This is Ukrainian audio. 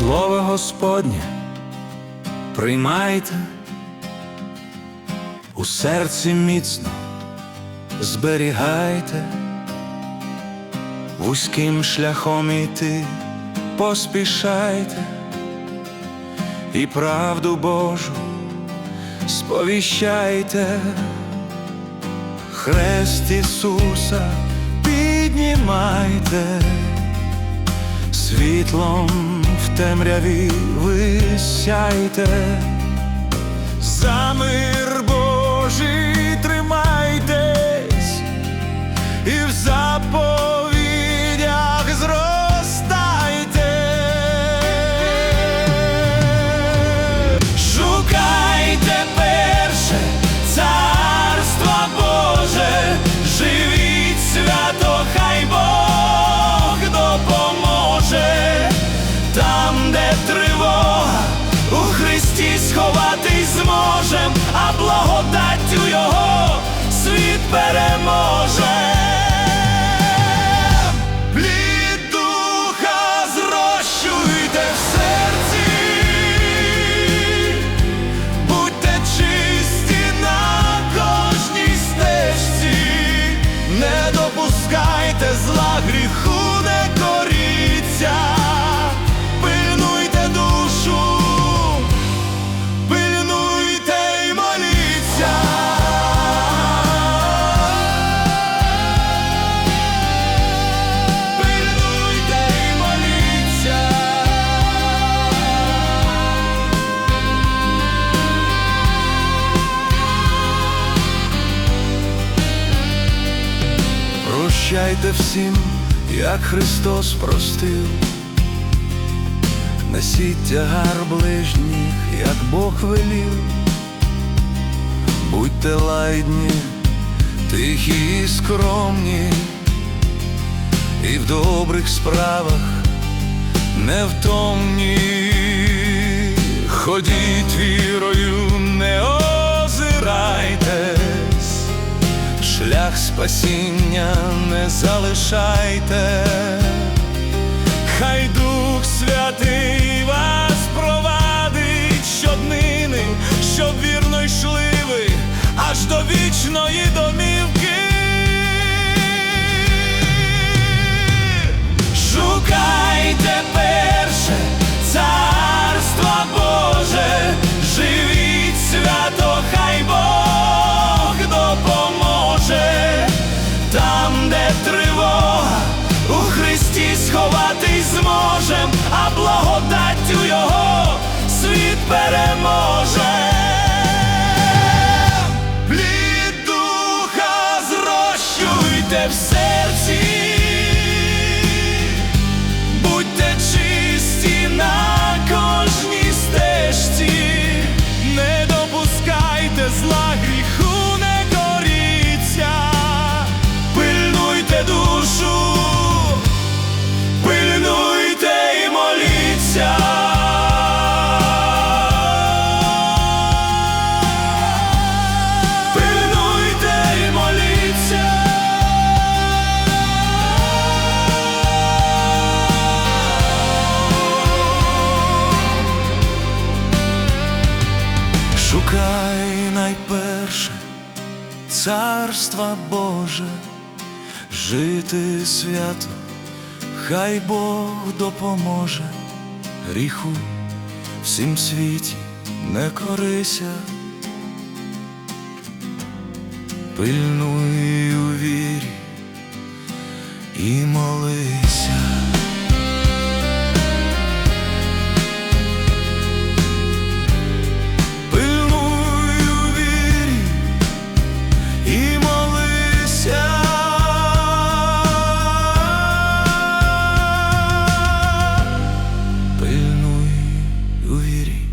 Господнє приймайте у серці міцно зберігайте, вузьким шляхом іти поспішайте і правду Божу сповіщайте, Хрест Ісуса піднімайте, світлом темряві висяйте, за мир зможем, а благодаттю Його світ переможе. Прощайте всім, як Христос простив, несіть тягар ближніх, як Бог велів, будьте лайдні, тихі і скромні, і в добрих справах невтомні, ходіть вірою, спасіння не залишайте, хай Дух Святий вас провадить щоднини, щоб вірно йшли ви аж до вічної домівки. Сховатись зможем, а благодаттю Його світ переможе. Плід духа зрощуйте в царства Боже, жити свято, хай Бог допоможе, гріху всім світі не корися, пильнуй у вірі і молися. і молися. Пильнуй у вірі.